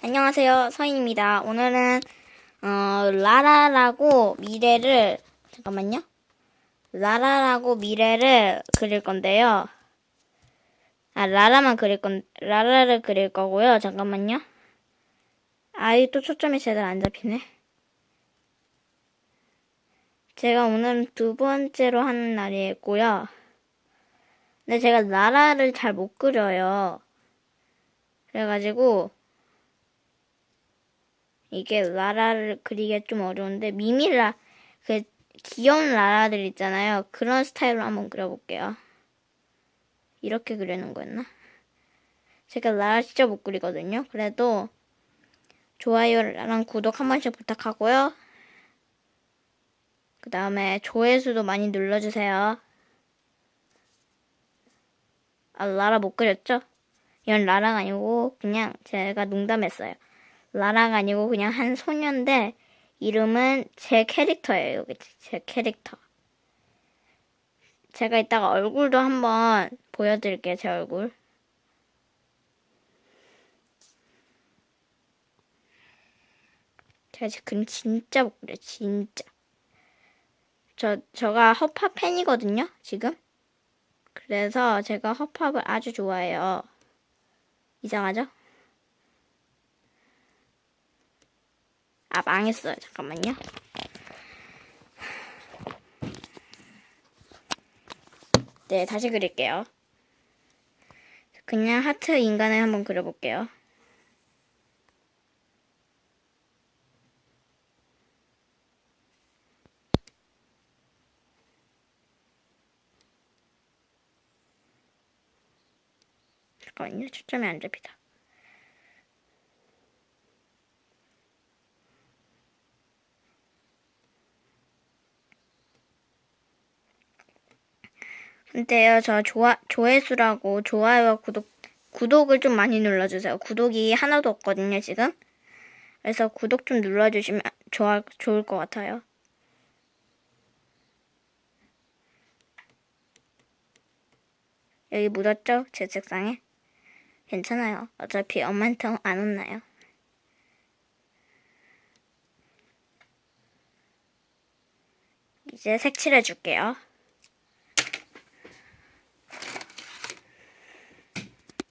안녕하세요 서인입니다. 오늘은 어, 라라라고 미래를 잠깐만요. 라라라고 미래를 그릴 건데요. 아 라라만 그릴 건 라라를 그릴 거고요. 잠깐만요. 아이 또 초점이 제대로 안 잡히네. 제가 오늘 두 번째로 하는 날이고요. 근데 제가 나라를 잘 못 그려요. 그래가지고 이게 나라를 그리기가 좀 어려운데 미밀라 그 귀여운 나라들 있잖아요. 그런 스타일로 한번 그려볼게요. 이렇게 그리는 거였나? 제가 나라 진짜 못 그리거든요. 그래도 좋아요랑 구독 한 번씩 부탁하고요. 그 다음에 조회수도 많이 눌러주세요. 아, 라라 못 그렸죠? 이건 라라가 아니고 그냥 제가 농담했어요. 라라가 아니고 그냥 한 소녀인데 이름은 제 캐릭터예요. 여기 제 캐릭터. 제가 이따가 얼굴도 한번 보여드릴게요. 제 얼굴. 제가 지금 진짜 못 그려요. 진짜. 저, 저가 허파 팬이거든요. 지금. 그래서 제가 힙합을 아주 좋아해요. 이상하죠? 아, 망했어요. 잠깐만요. 네, 다시 그릴게요. 그냥 하트 인간을 한번 그려볼게요. 잠깐만요. 초점이 안 잡히다. 근데요, 저 좋아, 조회수라고 좋아요와 구독, 구독을 좀 많이 눌러주세요. 구독이 하나도 없거든요, 지금. 그래서 구독 좀 눌러주시면 좋아, 좋을 것 같아요. 여기 묻었죠? 제 책상에? 괜찮아요. 어차피 엄마한테 안 혼나요. 이제 색칠해 줄게요.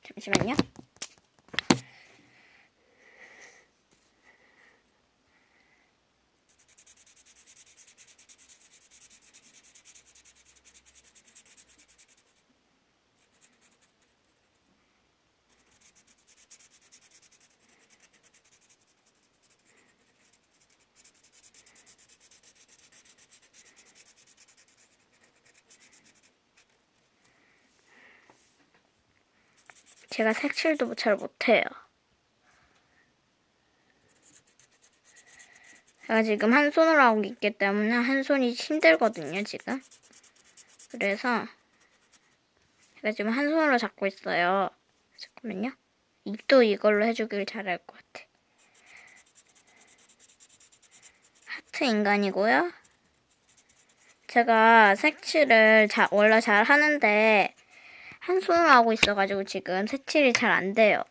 잠시만요. 제가 색칠도 잘 못해요. 제가 지금 한 손으로 하고 있기 때문에 한 손이 힘들거든요, 지금. 그래서 제가 지금 한 손으로 잡고 있어요. 잠깐만요. 입도 이걸로 해주길 잘할 것 같아. 하트 인간이고요. 제가 색칠을 자, 원래 잘 하는데 한 손으로 하고 있어가지고 지금 색칠이 잘 안 돼요.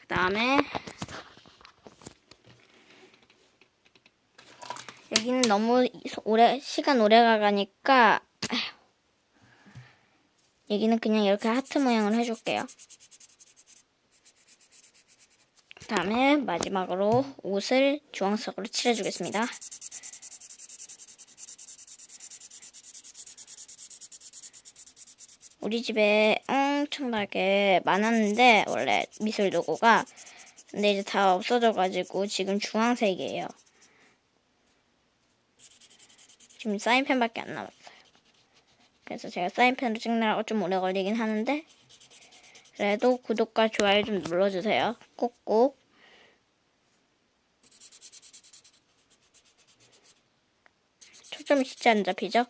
그 다음에 여기는 너무 오래 시간 오래 가가니까. 여기는 그냥 이렇게 하트 모양을 해줄게요. 그 다음에 마지막으로 옷을 주황색으로 칠해주겠습니다. 우리 집에 엄청나게 많았는데 원래 미술 도구가 근데 이제 다 없어져가지고 지금 주황색이에요. 지금 사인펜밖에 안 남았어요. 그래서 제가 사인펜으로 찍느라고 좀 오래 걸리긴 하는데 그래도 구독과 좋아요 좀 눌러주세요. 꼭꼭. 초점이 진짜 안 잡히죠?